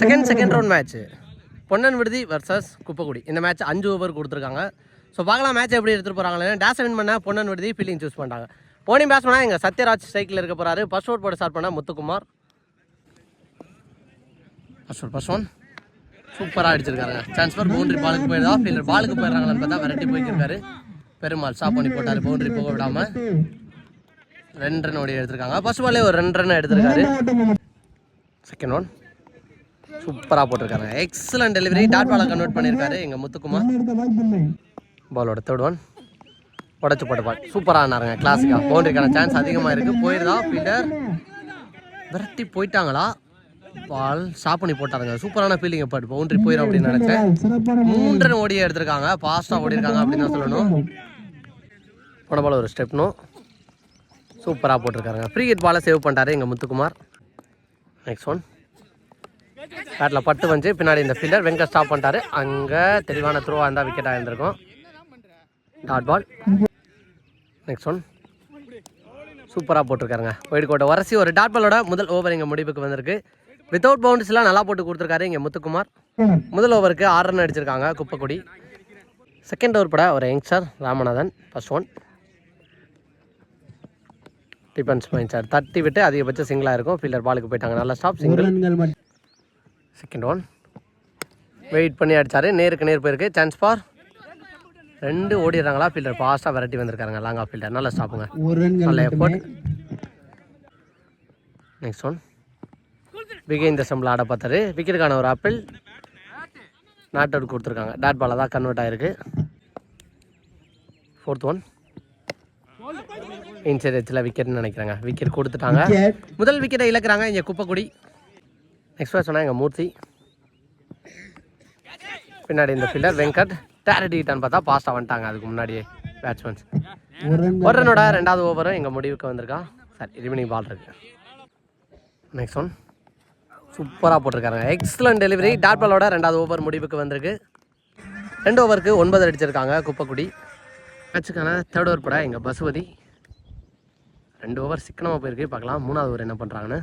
Second second round match Ponnan Viduthi versus Kuppakudi. இந்த match அஞ்சு over கொடுத்துருக்காங்க. So பார்க்கலாம் மேட்ச் எப்படி எடுத்துகிட்டு போகிறாங்களே டேஸ் வின் பண்ணால் பொன்னன் விடுதி ஃபீல்டிங் சூஸ் பண்ணிட்டாங்க. ஓனிங் பேட்ஸ்மேனா எங்கள் சத்யராஜ் சைக்கிள் இருக்க போகிறாரு ஃபர்ஸ்ட் ஓட் போட ஸ்டார்ட் பண்ண Muthukumar. First one first one சூப்பராக அடிச்சிருக்காங்க ட்ரான்ஸ்ஃபர் ஃபார் பவுண்டரி பாலுக்கு போயிருந்தா ஃபீல்டர் பாலுக்கு போயிடுறாங்களான்னு பார்த்தா வெரைட்டி போய்க்கிருக்காரு. பெருமாள் ஸ்டாப் பண்ணி போட்டார். பவுண்டரி போக விடாம. ரெண்டு ரன் ஓடி எடுத்திருக்காங்க. ஃபர்ஸ்ட் பாலே ஒரு ரெண்டு ரன் எடுத்திருக்காரு. செகண்ட் ஒன் சூப்பராக போட்டிருக்காங்க. எக்ஸலன்ட் டெலிவரி டாட் பாலை கன்வெர்ட் பண்ணியிருக்காரு. எங்கள் முத்துக்குமார். பாலோட தேர்ட் ஒன் உடச்சு போட்ட பால் சூப்பராக ஆனாருங்க கிளாஸிக்காக பவுண்டரிக்கான சான்ஸ் அதிகமாக இருக்குது போயிருந்தா ஃபீல்டர் விரட்டி போயிட்டாங்களா? பால் ஸ்டாப் பண்ணி போட்டாருங்க. சூப்பரான ஃபீலிங் இப்போ பவுண்டரி போயிடும் அப்படின்னு நினச்சேன். மூன்றரை ரன் ஓடியே எடுத்திருக்காங்க. ஃபாஸ்ட்டாக ஓடி இருக்காங்க அப்படின்னு தான் சொல்லணும். போன பால் ஒரு ஸ்டெப்னும் சூப்பராக போட்டிருக்காருங்க. ஃப்ரீ ஹிட் பாலை சேவ் பண்ணிட்டாரு எங்கள் முத்துக்குமார். நெக்ஸ்ட் ஒன் பேட்டில் பட்டு வந்து பின்னாடி இந்த ஃபீல்டர் வெங்க ஸ்டாப் பண்ணிட்டாரு. அங்கே தெளிவான த்ரோவாக இருந்தால் விக்கெட்டாக இருந்திருக்கும். டாட் பால் நெக்ஸ்ட் ஒன் சூப்பராக போட்டிருக்காருங்க. ஒயிட் கோட்டை வரசி ஒரு டாட் பாலோட முதல் ஓவர் இங்கே முடிவுக்கு வந்திருக்கு. வித்தவுட் பவுண்டரிஸ்லாம் நல்லா போட்டு கொடுத்துருக்காரு இங்கே முத்துக்குமார். முதல் ஓவருக்கு ஆறு ரன் அடிச்சிருக்காங்க குப்பக்குடி. செகண்ட் ஓவர் பட ஒரு youngster Ramanathan first one defence point sir தட்டி விட்டு அதிகபட்சம் சிங்கிளாக இருக்கும். ஃபீல்டர் பாலுக்கு போயிட்டாங்க. நல்லா stop single second one wait பண்ணி அடிச்சாரு. நேருக்கு நேர் போயிருக்கு. சான்ஸ் ஃபார் ரெண்டு ஓடிடுறாங்களா ஃபீல்டர் ஃபாஸ்ட்டாக விரட்டி வந்திருக்காங்க லாங் ஆஃப் ஃபீல்டர் நல்லா ஸ்டாப்புங்க நல்ல எஃபோர்ட் நெக்ஸ்ட் ஒன் விகே இந்த செம்பில் ஆட பார்த்தாரு. விக்கெட்டுக்கான ஒரு ஆப்பிள் நாட் அவுட் கொடுத்துருக்காங்க. டாட் பாலாக தான் கன்வெர்ட் ஆயிருக்கு. ஃபோர்த் ஒன் இன்சைட் எச்சில் விக்கெட்னு நினைக்கிறாங்க. விக்கெட் கொடுத்துட்டாங்க. முதல் விக்கெட்டை இழக்கிறாங்க இங்கே குப்பக்குடி. நெக்ஸ்ட் பேர் சொன்னால் எங்கள் மூர்த்தி. பின்னாடி இந்த ஃபீல்டர் வெங்கட். டேரடிட்டான்னு பார்த்தா பாஸ்டாக வந்துட்டாங்க. அதுக்கு முன்னாடியே பேட்ஸ்மேன்ஸ் ஒரு ரெண்டாவது ஓவரும் எங்கள் முடிவுக்கு வந்திருக்கான் சார் ரிமைனிங் பால் இருக்கு. நெக்ஸ்ட் ஒன் சூப்பராக போட்டிருக்காங்க எக்ஸலன்ட் டெலிவரி டாட் பாலோட ரெண்டாவது ஓவர் முடிவுக்கு வந்திருக்கு. ரெண்டு ஓவருக்கு ஒன்பது அடிச்சிருக்காங்க. குப்பக்குடி. மேட்சுக்கான தேர்ட் ஓவர் பட எங்கள் பசுபதி. ரெண்டு ஓவர் சிக்கனமாக போயிருக்கு. பார்க்கலாம். மூணாவது ஓவர் என்ன பண்ணுறாங்கன்னு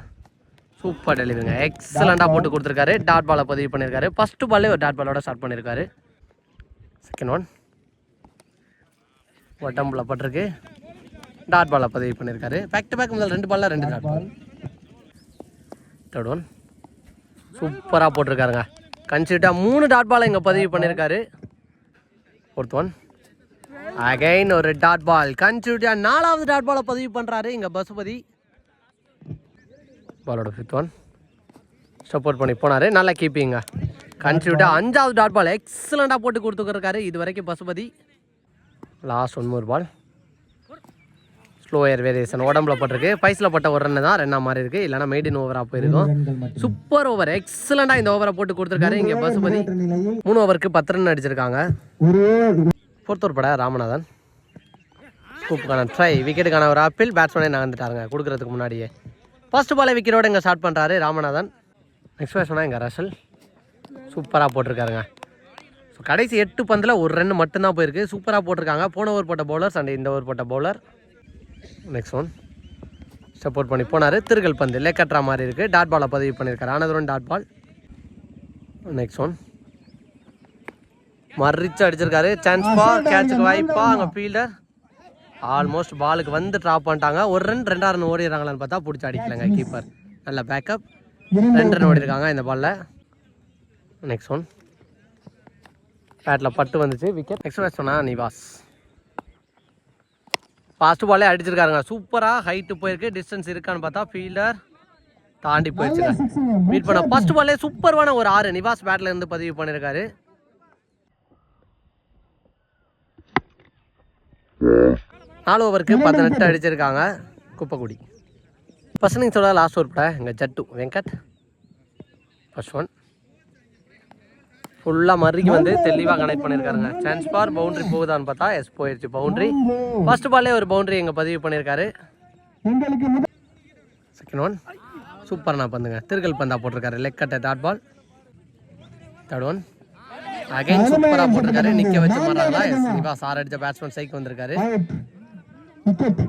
சூப்பர் டெலிவரிங்க. எக்ஸலண்ட்டாக போட்டு கொடுத்துருக்காரு. டாட் பாலை பதிவு பண்ணியிருக்காரு ஃபஸ்ட்டு பாலே ஒரு டாட் பாலோட ஸ்டார்ட் பண்ணியிருக்காரு செகண்ட் ஒன் உடம்புல பட்டிருக்கு. டாட் பாலை பதிவு பண்ணியிருக்காரு பேக் டு பேக் முதல் ரெண்டு பாலில் ரெண்டு டாட் பால் தேர்ட் ஒன் சூப்பராக போட்டிருக்காருங்க. கன்சிட்டாக மூணு டாட் பாலை இங்கே பதிவு பண்ணியிருக்காரு ஃபோர்த் ஒன் அகைன் ஒரு டாட் பால் கன்சிட்டியா நாலாவது டாட் பாலை பதிவு பண்ணுறாரு இங்கே பசுபதி. பாலோட ஃபிஃப்த் ஒன் சப்போர்ட் பண்ணி போனார். நல்லா கீப்பிங்க கன்சிட்டியா அஞ்சாவது டாட் பால் எக்ஸலண்ட்டாக போட்டு கொடுத்துருக்காரு இது வரைக்கும் பசுபதி. லாஸ்ட் ஒன் மூர் பால் ஸ்லோ ஏர் வேரியேஷன் உடம்புல பட்டிருக்கு. பைஸில் பட்ட ஒரு ரன் தான். ரெண்டா மாதிரி இருக்கு. இல்லைனா மெய்டின் ஓவராக போயிருக்கும். சூப்பர் ஓவர் எக்ஸலண்டாக இந்த ஓவரை போட்டு கொடுத்துருக்காரு. இங்கே பசுபதி. மூணு ஓவருக்கு பத்து ரன் அடிச்சிருக்காங்க. ஓவர் பட ராமநாதன். ஸ்கூப்புக்கான ட்ரை விக்கெட்டுக்கான ஒரு ஆப்பிள் பேட்ஸ்மேனே நகர்ந்துட்டாருங்க. கொடுக்கறதுக்கு முன்னாடியே. ஃபர்ஸ்ட் பாலை விற்கிறோட இங்கே ஸ்டார்ட் பண்ணுறாரு ராமநாதன். நெக்ஸ்ட் பேட்ஸ்மேனாக இங்கே ரசல் சூப்பராக போட்டிருக்காருங்க. ஸோ கடைசி எட்டு பந்தில் ஒரு ரன் மட்டும்தான் போயிருக்கு. சூப்பராக போட்டிருக்காங்க. போன ஓவர் போட்ட பவுலர்ஸ் அண்ட் இந்த ஓவர் போட்ட பவுலர் நெக்ஸ்ட் ஒன் சப்போர்ட் பண்ணி போனார். திருகல் பந்து லேக்கட்ரா மாதிரி இருக்குது டாட் பாலை பதிவு பண்ணியிருக்காரு ஆனதும் டாட் பால் நெக்ஸ்ட் ஒன் மறிச்சு அடிச்சிருக்காரு. சான்ஸ் பா கேட்சுக்கு வாய்ப்பா. அங்கே ஃபீல்டர் ஆல்மோஸ்ட் பாலுக்கு வந்து ட்ராப் பண்ணிட்டாங்க. ஒரு ரன் ரெண்டாயிரம் ரன் ஓடிடுறாங்களான்னு பார்த்தா பிடிச்சி அடிக்கலங்க கீப்பர் நல்ல பேக்கப் ரெண்டு ரன் ஓடிருக்காங்க இந்த பால்ல நெக்ஸ்ட் ஒன் பேட்டில் பட்டு வந்துச்சு. விக்கெட் நெக்ஸ்ட் பேட்ஸ் சொன்னா நிவாஸ். ஃபாஸ்ட் பாலே அடிச்சிருக்காருங்க. சூப்பராக ஹைட்டு போயிருக்கு. டிஸ்டன்ஸ் இருக்கான்னு பார்த்தா ஃபீல்டர் தாண்டி போயிடுச்சுங்க. மீட் பண்ண ஃபர்ஸ்ட் பாலே சூப்பர்வான ஒரு ஆறு. நிவாஸ் பேட்ல இருந்து பதிவு பண்ணியிருக்காரு நாலு ஓவருக்கு பதினெட்டு அடிச்சிருக்காங்க. குப்பக்குடி. ஃபர்ஸ்ட் இன்னிங்ஸோட லாஸ்ட் ஓவர் பட எங்கள் ஜட்டு வெங்கட். ஃபர்ஸ்ட் ஒன் ஃபுல்லாக மறுக்கி வந்து தெளிவாக கனெக்ட் பண்ணியிருக்காருங்க சான்ஸ் ஃபார் பவுண்டரி போகுதான்னு பார்த்தா எஸ் போயிடுச்சு பவுண்டரி ஃபர்ஸ்ட் பால்லே ஒரு பவுண்டரி எங்கே பதிவு பண்ணியிருக்காரு செகண்ட் ஒன் சூப்பரான பந்துங்க. திருகல் பந்தா போட்டிருக்காரு. Leg cutter dot ball third one again சூப்பராக போட்டிருக்காரு. நிற்க வச்சு மாறாங்களா எஸ் ஆறு அடிச்ச பேட்ஸ்மேன் சைக்கு வந்திருக்காரு. விக்கெட்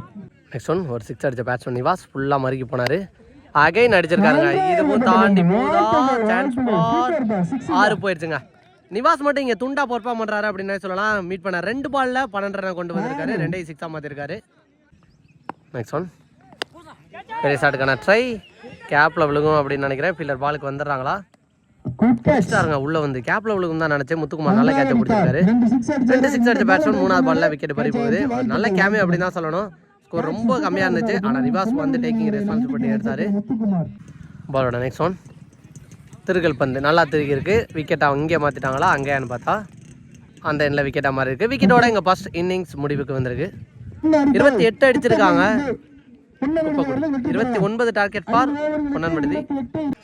நெக்ஸ்ட் ஒன் ஒரு சிக்ஸ் அடிச்ச பேட்ஸ்மேன் நிவாஸ். ஃபுல்லாக மறுக்கி போனார். அகைன் அடிச்சிருக்காருங்க. இதுவும் தாண்டி சான்ஸ் ஆறு போயிருச்சுங்க. நிவாஸ் மட்டும் இங்க துண்டா பெர்ஃபார்ம் பண்றாரு அப்படின்னு சொல்லலாம். மீட் பண்ண ரெண்டு பால்ல பன்னெண்டு ரன் கொண்டு வந்திருக்காரு. ரெண்டையும் சிக்ஸா மாத்திருக்காரு. நெக்ஸ்ட் ஒன் பெரிய ஷாட்டுக்கான ட்ரை கேப்ல விழுகும் அப்படின்னு நினைக்கிறேன். ஃபீல்டர் பாலுக்கு வந்துடுறாங்களா? பிடிச்சிட்டாருங்க உள்ள வந்து கேப்ல விழுகும் தான் நினைச்சேன். முத்துக்குமார் நல்ல கேட்ச பிடிச்சிருக்காரு ரெண்டு சிக்ஸ் அடிச்சு பேட்ஸ்மேன் மூணாவது பால்ல விக்கெட் பறி போகுது நல்ல கேமே அப்படின்னு தான் சொல்லணும். ஸ்கோர் ரொம்ப கம்மியா இருந்துச்சு. ஆனா ரிவாஸ் வந்து டேக்கிங் ரெஸ்பான்சிபிலிட்டி எடுத்தாரு. பாலோட நெக்ஸ்ட் ஒன் திருகல் பந்து. நல்லா திருகி இருக்கு விக்கெட்டை இங்கே மாற்றிட்டாங்களா அங்கேயான்னு பார்த்தா அந்த எண்ணில் விக்கெட்டாக மாதிரி இருக்கு விக்கெட்டோட எங்கள் ஃபர்ஸ்ட் இன்னிங்ஸ் முடிவுக்கு வந்திருக்கு. இருபத்தி எட்டு அடிச்சிருக்காங்க. இருபத்தி ஒன்பது target for Ponnan Viduthi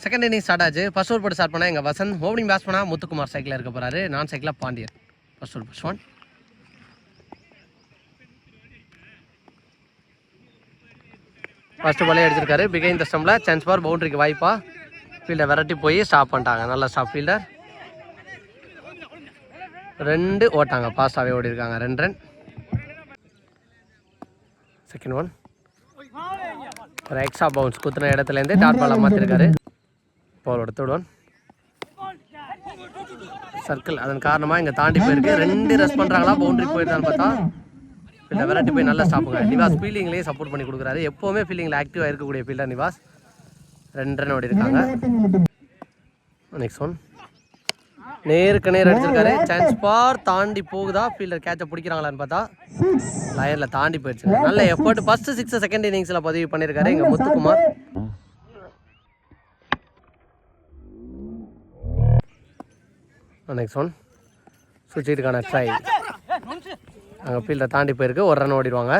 second inning start ஆச்சு. ஃபர்ஸ்ட் ஓவர் போட்டு ஸ்டார்ட் பண்ணா எங்கள் வசந்த். ஓப்பனிங் பேட்ஸ் பண்ணா முத்துக்குமார் சைக்கிளில் இருக்க போறாரு. நான் சைக்கிளாக Pandian. First over first one first பாலே அடிச்சிருக்காரு பிகைன் த ஸ்டம்பில் சான்ஸ் பார் பவுண்டரிக்கு வாய்ப்பா. ஃபீல்டை விரட்டி போய் ஸ்டாப் பண்ணிட்டாங்க. நல்ல ஸ்டாப் ஃபீல்டர் ரெண்டு ஓட்டாங்க. பாஸ்டாகவே ஓடி இருக்காங்க ரெண்டு ரன் செகண்ட் ஒன் ஒரு எக்ஸ்ட்ரா பவுன்ஸ் குத்துன இடத்துலேருந்து டாட் பாலாக மாற்றிருக்காரு பாலோட எடுத்துடுவான் சர்க்கிள் அதன் காரணமாக இங்கே தாண்டி போயிருக்கு. ரெண்டு ரெஸ்ட் பண்ணுறாங்களா பவுண்டரி போயிருந்தான்னு பார்த்தா இல்லை விரட்டி போய் நல்லா ஸ்டாப்புங்க நிவாஸ் ஃபீல்டிங்லேயே சப்போர்ட் பண்ணி கொடுக்குறாரு. எப்போவுமே ஃபீல்டிங்கில் ஆக்டிவாக இருக்கக்கூடிய ஃபீல்டர் நிவாஸ். ரெண்டு ரன் ஓடி இருக்காங்க நெக்ஸ்ட் ஒன் நேருக்கு நேர் அடிச்சிருக்காரு. சான்ஸ் பார் தாண்டி போகுதா? ஃபீல்டர் கேட்சை பிடிக்கிறாங்களான்னு பார்த்தா லயன்ல தாண்டி போயிடுச்சு. நல்ல எஃபர்ட் ஃபர்ஸ்ட் சிக்ஸ் செகண்ட் இன்னிங்ஸ்ல பதிவு பண்ணியிருக்காரு எங்க முத்துக்குமார். நெக்ஸ்ட் ஒன் சுவிட்சுக்கான ட்ரை அங்கே ஃபீல்டை தாண்டி போயிருக்கு. ஒரு ரன் ஓடிடுவாங்க.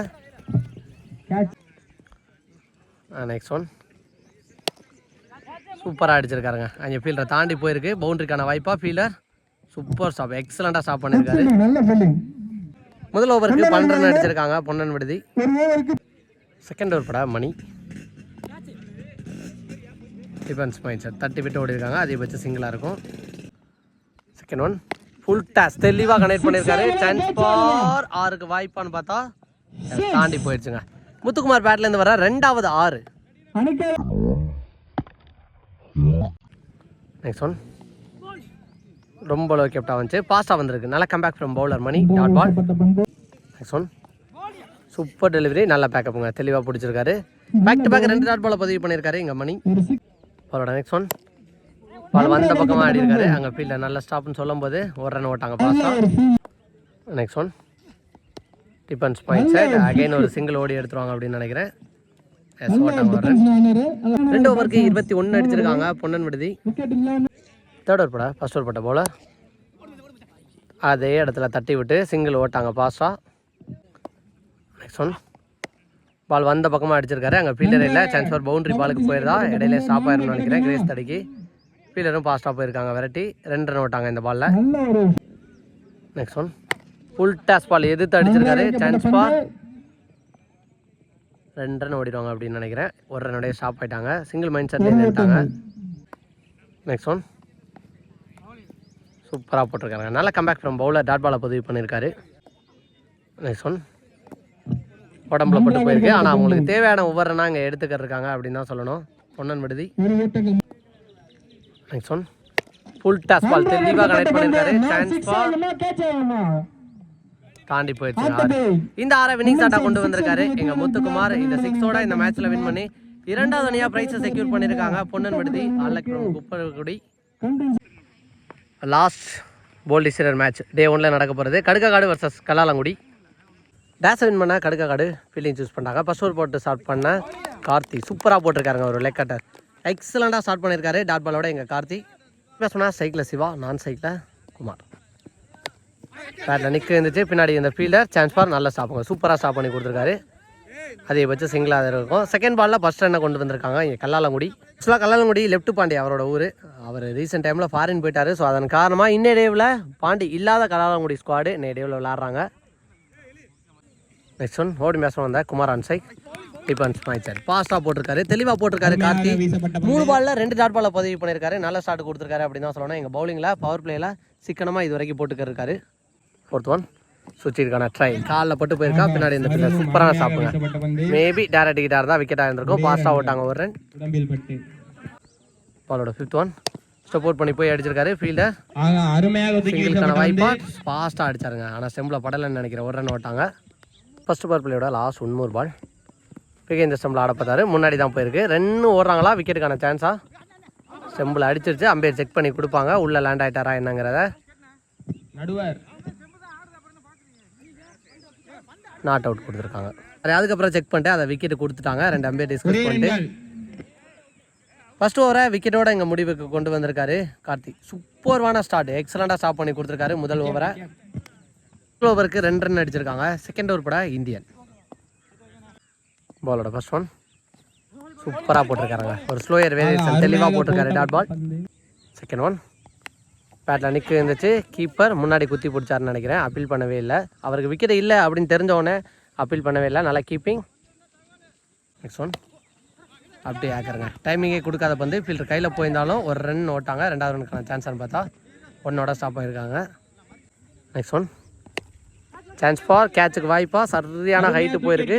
நெக்ஸ்ட் ஒன் சூப்பராக அடிச்சிருக்காருங்க. அங்கே ஃபீல்டரை தாண்டி போயிருக்கு. பவுண்டரிக்கான வாய்ப்பாக ஃபீல்டர் சூப்பர் ஸ்டாப் எக்ஸலண்டாக ஸ்டாப் பண்ணியிருக்காரு முதல் ஓவருக்கு பன்னெண்டு ரன் அடிச்சிருக்காங்க. பொன்னன் விடுதி. செகண்ட் ஓவர் படா மணி. டிஃபென்ஸ் மைண்ட் செட் தட்டி விட்டு ஓடி இருக்காங்க அதிகபட்சம் சிங்கிளாக இருக்கும். செகண்ட் ஒன் ஃபுல் டாஸ் தெளிவாக கனெக்ட் பண்ணியிருக்காரு சான்ஸ் ஃபார் ஆறுக்கு வாய்ப்பான்னு பார்த்தா தாண்டி போயிடுச்சுங்க. முத்துக்குமார் பேட்லேருந்து வர ரெண்டாவது ஆறு. நெக்ஸ்ட் ஒன் ரொம்ப லோ கேப்டாக வந்துச்சு. ஃபாஸ்ட்டாக வந்திருக்கு. நல்ல comeback from bowler Mani. Dot ball next one super delivery நல்ல பேக்கப்புங்க தெளிவாக பிடிச்சிருக்காரு. பேக் டு பேக் ரெண்டு டாட் பாலை பதிவு பண்ணியிருக்காரு இங்கே மணி. ஒரு அவரோட நெக்ஸ்ட் ஒன் பால் வந்த பக்கமாக ஆடி இருக்காரு. அங்கே ஃபீல்டில் நல்ல ஸ்டாப்னு சொல்லும்போது ஒரு ரன் ஓட்டாங்க பாஸ்டா next one defence point sir again ஒரு சிங்கிள் ஓடி எடுத்துருவாங்க அப்படின்னு நினைக்கிறேன் எஸ் ஓட்டாங்க ஒரு run. ரெண்டு ஓவருக்கு இருபத்தி ஒன்று அடிச்சிருக்காங்க பொன்னன் விடுதி. தேர்ட் ஓவர் பட ஃபர்ஸ்ட் ஓவர் பட்ட போல அதே இடத்துல தட்டி விட்டு சிங்கிள் ஓட்டாங்க பாஸ்டா நெக்ஸ்ட் ஒன் பால் வந்த பக்கமாக அடிச்சிருக்காரு. அங்கே ஃபீல்டர் இல்லை சான்ஸ் ஃபார் பவுண்டரி பாலுக்கு போயிருந்தா இடையில ஸ்டாப் ஆயிரும்னு நினைக்கிறேன் கிரேஸ் தடிக்கு. ஃபீல்டரும் பாஸ்டாக போயிருக்காங்க விரட்டி. ரெண்டு ரன் ஓட்டாங்க இந்த பாலில் next one full toss ball எதிர்த்து அடிச்சிருக்காரு சான்ஸ் பார் ரெண்டு ரன் ஓடிடுவாங்க அப்படின்னு நினைக்கிறேன். ஒரு ரன்னோடய ஸ்டாப் ஆயிட்டாங்க. சிங்கிள் மைண்ட் செட்ல நின்றுட்டாங்க நெக்ஸ்ட் ஒன் சூப்பராக போட்டிருக்காங்க. நல்ல கம்பேக் ஃப்ரம் பவுலர் டாட் பாலை பதிவு பண்ணியிருக்காரு நெக்ஸ்ட் ஒன் உடம்புல போட்டு போயிருக்கு. ஆனால் அவங்களுக்கு தேவையான ஒவ்வொரு ரன்னாக இங்கே எடுத்துக்கிட்டு இருக்காங்க அப்படின்னு தான் சொல்லணும். Ponnan Viduthi. Next one full toss ball தெளிவாக கனெக்ட் பண்ணியிருக்காரு சான்ஸ் ஆகுமா தாண்டி போயிடுச்சு. இந்த ஆறை வினிங் ஸ்டார்ட்டா கொண்டு வந்திருக்காரு. எங்க முத்துக்குமார் இந்த சிக்ஸோட இந்த மேட்ச்ல வின் பண்ணி இரண்டாவது அணியா பிரைஸை செக்யூர் பண்ணிருக்காங்க பொன்னன் விடுதி ஆலக்குளம் குப்பகுடி லாஸ்ட் போல்டி சீரர் மேட்ச் டே ஒன்ல நடக்க போகிறது கடுக்காடு வர்சஸ் கல்லாலங்குடி. டேஸை வின் பண்ண கடுக்காடு ஃபீல்டிங் சூஸ் பண்ணாங்க ஃபர்ஸ்ட் ஓவர் போட்டு ஸ்டார்ட் பண்ண கார்த்தி சூப்பராக போட்டிருக்காருங்க ஒரு லெக் கட்டர் எக்ஸலண்ட்டாக ஸ்டார்ட் பண்ணியிருக்காரு. டாட் பாலோட எங்கள் கார்த்தி. இப்போ சொன்னால் சைக்கிளில் சிவா நான் சைக்கிளில் குமார். பேட்டில் நிற்க இருந்துச்சு. பின்னாடி இந்த ஃபீல்டர் சான்ஸ் ஃபார் நல்ல ஸ்டாப்புங்க சூப்பராக ஸ்டாப் பண்ணி கொடுத்துருக்காரு. அதிகபட்சம் சிங்கிளாக இருக்கும். செகண்ட் பாலில் ஃபஸ்ட் ரன்னை கொண்டு வந்திருக்காங்க. இங்கே கல்லாலங்குடி. ஆக்சுவலாக கல்லாலங்குடி லெஃப்ட் பாண்டி அவரோட ஊர். அவர் ரீசெண்ட் டைமில் ஃபாரின் போயிட்டார். ஸோ அதன் காரணமாக இன்னையடேவில் பாண்டி இல்லாத கல்லாலங்குடி ஸ்குவாடு இன்னையடேவில் விளாட்றாங்க நெக்ஸ்ட் ஒன் ஓடி மேட்ச் வந்த குமார் அன்சை டிஃபன்ஸ் மைச்சர் பாஸ்டாக போட்டிருக்காரு. தெளிவாக போட்டிருக்காரு கார்த்தி. மூணு பால்ல ரெண்டு டாட் பால்ல பதிவு பண்ணியிருக்காரு. நல்ல ஸ்டார்ட் கொடுத்துருக்காரு அப்படின்னு தான் சொல்லணும். எங்கள் பவுலிங்கில் பவர் பிளேயில் சிக்கனமாக இது வரைக்கும் போட்டுக்கிருக்காரு ஃபோர்த் ஒன் சுற்றிருக்கான ட்ரை காலில் பட்டு போயிருக்கா பின்னாடி இந்த பிள்ளை சூப்பரான சாப்பிடுங்க மேபி டேரக்ட் கிட்டாக இருந்தால் விக்கெட்டாக இருந்திருக்கும். ஃபாஸ்ட்டாக ஓட்டாங்க ஒரு ரன் பாலோட ஃபிஃப்த் ஒன் சப்போர்ட் பண்ணி போய் அடிச்சிருக்காரு ஒதுக்கி சிங்கிளுக்கான வாய்ப்பா? ஃபாஸ்ட்டாக அடிச்சாருங்க. ஆனால் செம்பில் படலைன்னு நினைக்கிறேன். ஒரு ரன் ஓட்டாங்க. ஃபர்ஸ்ட் பால் பிள்ளையோட லாஸ்ட் ஒன்மூர் பால் இந்த ஸ்டம்பில் ஆட பார்த்தாரு. முன்னாடி தான் போயிருக்கு. ரெண்டு ஓடுறாங்களா? விக்கெட்டுக்கான சான்ஸா செம்பில் அடிச்சிருச்சு. அம்பையர் செக் பண்ணி கொடுப்பாங்க. உள்ளே லேண்ட் ஆயிட்டாரா என்னங்கிறத. நடுவர். நாட் அவுட் கொடுத்துருக்காங்க. சரி அதுக்கப்புறம் செக் பண்ணிட்டு அதை விக்கெட் கொடுத்துட்டாங்க. ரெண்டு அம்பையர் டிஸ்கஸ் பண்ணிட்டு. ஃபர்ஸ்ட் ஓவரை விக்கெட்டோட இங்கே முடிவுக்கு கொண்டு வந்திருக்காரு கார்த்திக் சூப்பர்வான ஸ்டார்ட் எக்ஸலண்டாக ஸ்டாப் பண்ணி கொடுத்துருக்காரு முதல் ஓவரை முதல் ஓவருக்கு ரெண்டு ரன் அடிச்சிருக்காங்க. செகண்ட் ஓவர் பட இந்தியன். பாலோட ஃபர்ஸ்ட் ஒன் சூப்பராக போட்டிருக்காருங்க. ஒரு ஸ்லோயர் வேரியேஷன் தெளிவாக போட்டிருக்காரு டாட் பால் செகண்ட் ஒன் பேட்டில் நிற்க இருந்துச்சு. கீப்பர் முன்னாடி குத்தி பிடிச்சாருன்னு நினைக்கிறேன். அப்பீல் பண்ணவே இல்லை. அவருக்கு விக்கெட் இல்லை அப்படின்னு தெரிஞ்ச உடனே அப்பீல் பண்ணவே இல்லை. நல்லா கீப்பிங் நெக்ஸ்ட் ஒன் அப்படியே ஆக்குறங்க டைமிங்கே கொடுக்காத பந்து ஃபீல்டர் கையில் போயிருந்தாலும் ஒரு ரன் ஓட்டாங்க. ரெண்டாவது ரனுக்கான சான்ஸ்னு பார்த்தா ஒன்னோட ஸ்டாப் ஆகிருக்காங்க நெக்ஸ்ட் ஒன் சான்ஸ் ஃபார் கேட்சுக்கு வாய்ப்பா. சரியான ஹைட்டு போயிருக்கு.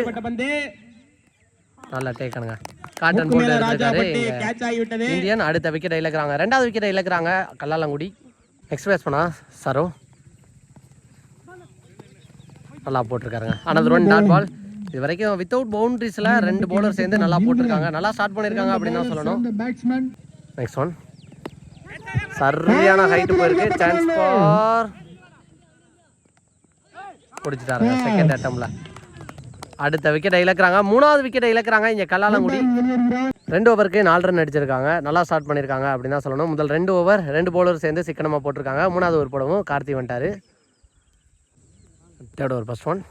நல்லா டேக்கணுங்க காட்டன் போட்டு இந்தியன் அடுத்த விக்கெட்டை இழக்கிறாங்க. ரெண்டாவது விக்கெட்டை இழக்கிறாங்க. கல்லாலங்குடி. நெக்ஸ்ட் பண்ணா சரோ? நல்லா போட்டிருக்காருங்க. அனதர் ஒன் டாட் பால் இது வரைக்கும் வித்தவுட் பவுண்டரிஸில் ரெண்டு பவுலர் சேர்ந்து நல்லா போட்டிருக்காங்க. நல்லா ஸ்டார்ட் பண்ணியிருக்காங்க அப்படின்னு தான் சொல்லணும். நெக்ஸ்ட் ஒன் சரியான ஹைட்டு போயிருக்கு. சான்ஸ் ஃபார் பிடிச்சிட்டாருங்க செகண்ட் அட்டம்ல அடுத்த விக்கெட்டை இழக்கிறாங்க. மூணாவது விக்கெட்டை இழக்கிறாங்க. இங்கே கல்லாலங்குடி ரெண்டு ஓவருக்கு நாலு ரன் அடிச்சிருக்காங்க. நல்லா ஸ்டார்ட் பண்ணியிருக்காங்க அப்படின்னு தான் சொல்லணும். முதல் ரெண்டு ஓவர் ரெண்டு பவுலர் சேர்ந்து சிக்கனமாக போட்டிருக்காங்க. மூணாவது ஓவர் போடவும் கார்த்தி வந்துட்டாரு. தேர்ட் ஓவர் ஃபர்ஸ்ட் ஒன்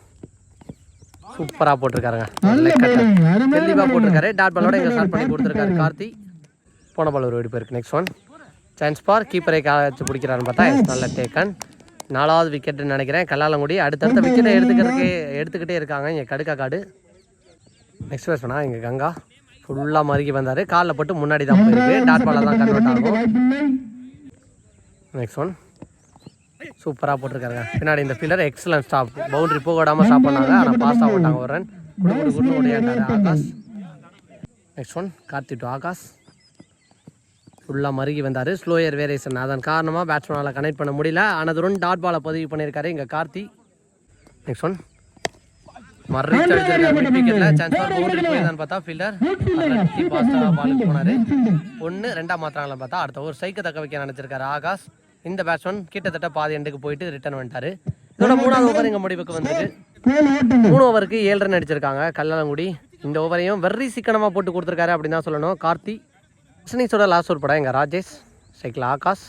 சூப்பராக போட்டிருக்காருங்க. தெளிவாக போட்டிருக்காரு. டாட் பாலோட இங்கே ஸ்டார்ட் பண்ணி கொடுத்துருக்காரு கார்த்தி. போன பால் ஒரு வெடிப்பு இருக்கு. நெக்ஸ்ட் ஒன் சான்ஸ் பார் கீப்பரை காய்ச்சி பிடிக்கிறாருன்னு பார்த்தா நல்ல டேக்கன் நாலாவது விக்கெட்னு நினைக்கிறேன். கல்லாலங்குடி அடுத்தடுத்த விக்கெட்டை எடுத்துக்கிறதுக்கு எடுத்துக்கிட்டே இருக்காங்க. இங்கே கடுக்கா காடு. நெக்ஸ்ட் பண்ணா இங்கே கங்கா. ஃபுல்லாக மறுக்கி வந்தார். காலில் போட்டு முன்னாடி தான் போயிருக்கு டாட் பாலாக தான் கன்வெர்ட் ஆகும். நெக்ஸ்ட் ஒன் சூப்பராக போட்டிருக்காருங்க. பின்னாடி இந்த ஃபீல்டர் எக்ஸலன்ட் ஸ்டாப் பவுண்டரி போக விடாமல் ஸ்டாப் பண்ணாங்க ஆனால் பாஸ் ஆகிட்டாங்க ஒரு ரன் குடு குடு குடு ஓடியாண்டாரு Akash. Next one Karthi to Akash. ஃபுல்லாக மருகி வந்தார். ஸ்லோயர் வேரியேஷன் அதன் காரணமாக பேட்ஸ்மேனால் கனெக்ட் பண்ண முடியல. ஆனால் ரன் டாட் பாலை பதிவு பண்ணியிருக்காரு இங்கே கார்த்தி. நெக்ஸ்ட் ஒன் விக்கெட்ல சான்ஸ் பார்த்தா ஃபீல்டர் அரட்டி பாஸ்டா பாலுக்கு போனாரு. ஒன்று ரெண்டாம் மாத்திராங்களா பார்த்தா அடுத்த ஒரு சைக்கை தக்க வைக்க நினைச்சிருக்காரு ஆகாஷ். இந்த பேட்ஸ்மேன் கிட்டத்தட்ட பாதி எண்டுக்கு போயிட்டு ரிட்டர்ன் வந்துட்டாரு. இதோட மூணாவது ஓவர் இங்கே முடிவுக்கு ஓட்டுங்க. மூணு ஓவருக்கு ஏழு ரன் அடிச்சிருக்காங்க. கல்லாலங்குடி இந்த ஓவரையும் வெரி சிக்கனமாக போட்டு கொடுத்துருக்காரு அப்படின்னு தான் சொல்லணும். கார்த்தி ஸ்னிக்ஸோட லாஸ்ட் ஓவர் படம். எங்கள் ராஜேஷ்? சைக்கிள் ஆகாஷ்.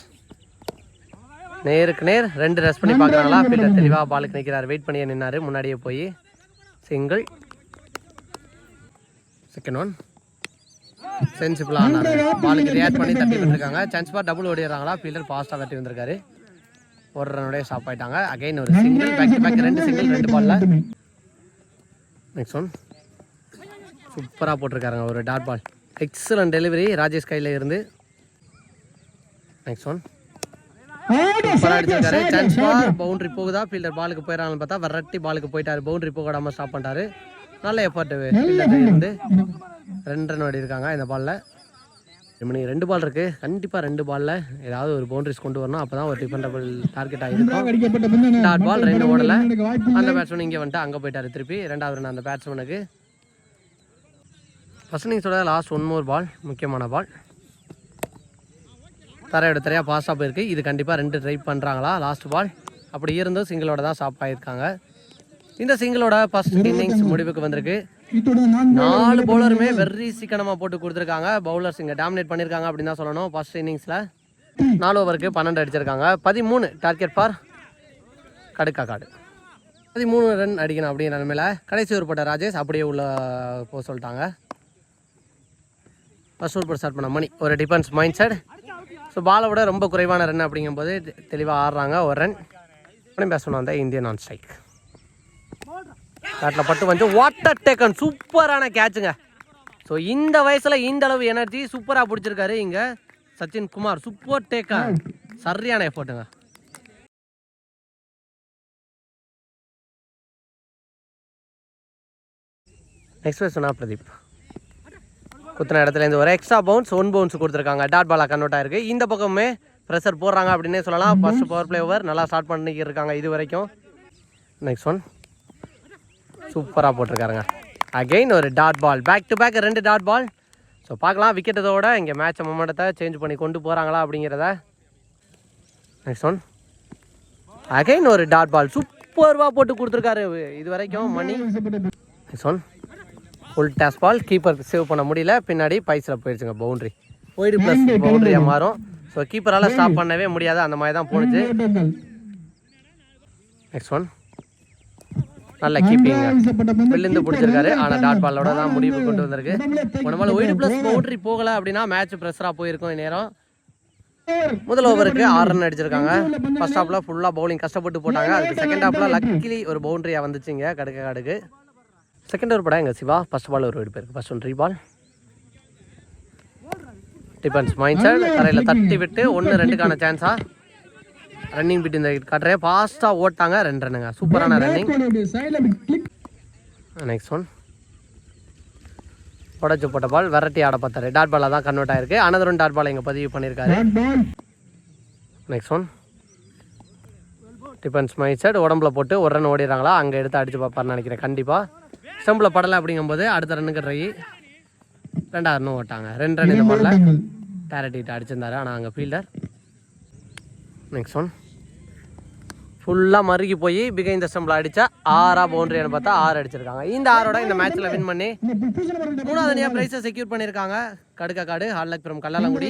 நேருக்கு நேர் ரெண்டு ரெஸ்ட் பண்ணி பார்க்குறாங்களா? ஃபீல்டர் தெளிவாக பாலுக்கு நிற்கிறார் வெயிட் பண்ணியே நின்னாரு. முன்னாடியே போய். சிங்கிள் செகண்ட் ஒன் சென்சிபிளாக ஆனார் பாலுக்கு ரியாக்ட் பண்ணி தட்டி வந்துருக்காங்க சான்ஸ் பார் டபுள் ஓடிடுறாங்களா? ஃபீல்டர் ஃபாஸ்ட்டாக தட்டி வந்திருக்காரு. ஒரு ரன்னுடைய ஸ்டாப் ஆயிட்டாங்க. அகைன் ஒரு சிங்கிள் பேக் டு பேக் ரெண்டு சிங்கிள் ரெண்டு பால்ல நெக்ஸ்ட் ஒன் சூப்பராக போட்டிருக்காருங்க ஒரு dot ball excellent delivery Rajesh கையில் இருந்து. நெக்ஸ்ட் ஒன் அடிச்சிருக்காரு சான்ஸ் பால் பவுண்டரி போகுதா? ஃபீல்டர் பாலுக்கு போயிடறாங்கன்னு பார்த்தா வெரைட்டி பாலுக்கு போயிட்டாரு. பவுண்டரி போக விடாம ஸ்டாப் பண்ணிட்டாரு. நல்ல எஃபர்ட் ஃபீல்டர் இருந்து ரெண்டு ரன் ஓடி இருக்காங்க இந்த பாலில் மணி ரெண்டு பால் இருக்கு. கண்டிப்பாக ரெண்டு பால்ல ஏதாவது ஒரு பவுண்டரிஸ் கொண்டு வரணும். அப்போ தான் ஒரு டிஃபெண்டபிள் டார்கெட் ஆகிருக்கும் டாட் பால் ரெண்டு ஓடல. அந்த பேட்ஸ்மேன் இங்கே வந்துட்டு அங்கே போயிட்டாரு திருப்பி. ரெண்டாவது ரன் அந்த பேட்ஸ்மேனுக்கு ஃபர்ஸ்ட் இன்னிங்ஸோட லாஸ்ட் ஒன் மோர் பால் முக்கியமான பால் தரையோட தரையாக பாஸாக போயிருக்கு. இது கண்டிப்பாக ரெண்டு ட்ரை பண்ணுறாங்களா லாஸ்ட் பால் அப்படி இருந்தும் சிங்கிளோட தான் ஸ்டாப் ஆகியிருக்காங்க இந்த சிங்கிளோட ஃபர்ஸ்ட் இன்னிங்ஸ் முடிவுக்கு வந்திருக்கு. நாலு பவுலருமே வெரி சிக்கனமாக போட்டு கொடுத்துருக்காங்க. பவுலர்ஸ் இங்கே டாமினேட் பண்ணியிருக்காங்க அப்படின்னு தான் சொல்லணும். ஃபர்ஸ்ட் இன்னிங்ஸில் நாலு ஓவருக்கு பன்னெண்டு அடிச்சிருக்காங்க. பதிமூணு டார்கெட் ஃபார் கடுக்கா காடு. பதிமூணு ரன் அடிக்கணும் அப்படிங்கிற நிலமையில கடைசி ஒரு பட்ட ராஜேஷ் அப்படியே உள்ள போக சொல்லிட்டாங்க. ஃபர்ஸ்ட் ஓவர் ஸ்டார்ட் பண்ண மணி. ஒரு டிஃபென்ஸ் மைண்ட் செட் ஸோ பாலை விட ரொம்ப குறைவான ரன் அப்படிங்கும்போது தெளிவாக ஆடுறாங்க. ஒரு ரன் உடனே பேசணும் அந்த இந்தியன் ஆன் ஸ்ட்ரைக் காட்டில் பட்டு வந்து வாட்டர் டேக்கன் சூப்பரான கேட்சுங்க ஸோ இந்த வயசில் இந்த அளவு எனர்ஜி சூப்பராக பிடிச்சிருக்காரு இங்கே சச்சின் குமார். சூப்பர் டேக்கன் சரியான எஃபோர்ட்டுங்க நெக்ஸ்ட் பேசுனா பிரதீப். குத்தின இடத்துல இருந்து ஒரு எக்ஸ்ட்ரா பவுன்ஸ் ஒன் பவுன்ஸ் கொடுத்துருக்காங்க. டாட் பாலாக கன்வெர்ட் ஆயிருக்கு. இந்த பக்கமே ப்ரெஷர் போடுறாங்க அப்படின்னே சொல்லலாம். ஃபர்ஸ்ட் பவர் பிளே ஓவர் நல்லா ஸ்டார்ட் பண்ணிக்கிட்டு இருக்காங்க இது வரைக்கும். நெக்ஸ்ட் ஒன் சூப்பராக போட்டிருக்காருங்க. அகைன் ஒரு dot ball back to back ரெண்டு டாட் பால் ஸோ பார்க்கலாம். விக்கெட்டதோட இங்கே மேட்ச் மொமெண்டத்தை சேஞ்ச் பண்ணி கொண்டு போகிறாங்களா அப்படிங்கிறத. நெக்ஸ்ட் ஒன் அகைன் ஒரு டாட் பால் சூப்பர்வாக போட்டு கொடுத்துருக்காரு. இது வரைக்கும் Mani. Next one full toss ball keeper save பண்ண முடியல. பின்னாடி பைஸில் போயிடுச்சுங்க பவுண்ட்ரி ஒயிடு ப்ளஸ் பவுண்ட்ரியாக மாறும். ஸோ கீப்பரால் ஸ்டாப் பண்ணவே முடியாது. அந்த மாதிரி தான் போணுச்சு. நெக்ஸ்ட் ஒன் நல்ல பந்து விழுந்து பிடிச்சிருக்காரு. ஆனால் டாட் பாலோட தான் முடிவு கொண்டு வந்திருக்கு. நம்மளால ஒயிடு ப்ளஸ் பவுண்டரி போகல அப்படின்னா மேட்ச் ப்ரெஷராக போயிருக்கும் இந்நேரம். முதல் ஓவருக்கு ஆறு ரன் அடிச்சிருக்காங்க. ஃபர்ஸ்ட் ஹாப்ல ஃபுல்லாக பவுலிங் கஷ்டப்பட்டு போட்டாங்க. அதுக்கு செகண்ட் ஹாப்ல லக்கிலி ஒரு பவுண்டரியாக வந்துச்சுங்க. கடுக்க காடுக்கு. செகண்ட் ஓவர் படம் எங்கள் சிவா. ஃபர்ஸ்ட் பால் ஒரு வீடு பேருக்கு first one three ball defence mind set தரையில் தட்டி விட்டு ஒன்று ரெண்டுக்கான சான்ஸா ரன்னிங் பிட் இந்த காட்டுறேன். ஃபாஸ்ட்டாக ஓட்டாங்க. ரெண்டு ரன்னுங்க சூப்பரான ரன்னிங் நெக்ஸ்ட் ஒன் உடச்சு போட்ட பால் வெரைட்டி ஆட பார்த்தாரு. டாட் பாலாக தான் கன்வெர்ட் ஆயிருக்கு. அனதரும் டாட் பால் இங்கே பதிவு பண்ணியிருக்காரு next one defence my side உடம்புல போட்டு ஒரு ரன் ஓடிடுறாங்களா? அங்கே எடுத்து அடிச்சு பார்ப்பாருன்னு நினைக்கிறேன். கண்டிப்பாக ஸ்டம்பில் படலை அப்படிங்கும்போது அடுத்த ரன்னுக்கு ட்ரை ரெண்டாவது ரன் ஓட்டாங்க ரெண்டு ரன் இந்த பாலில் டேரட்டிட்டு அடிச்சிருந்தாரு ஆனால் அங்கே ஃபீல்டர் நெக்ஸ்ட் ஒன் ஃபுல்லாக மறுகி போய் பிகை இந்த ஸ்டம்பில் அடித்தா ஆறா பவுண்டரின்னு பார்த்தா ஆறு அடிச்சிருக்காங்க இந்த ஆறோட இந்த மேட்ச்சில் வின் பண்ணி மூணாவது ப்ரைஸை செக்யூர் பண்ணியிருக்காங்க கடுக்க காடு ஹால்லக் பெரும் கல்லாலங்குடி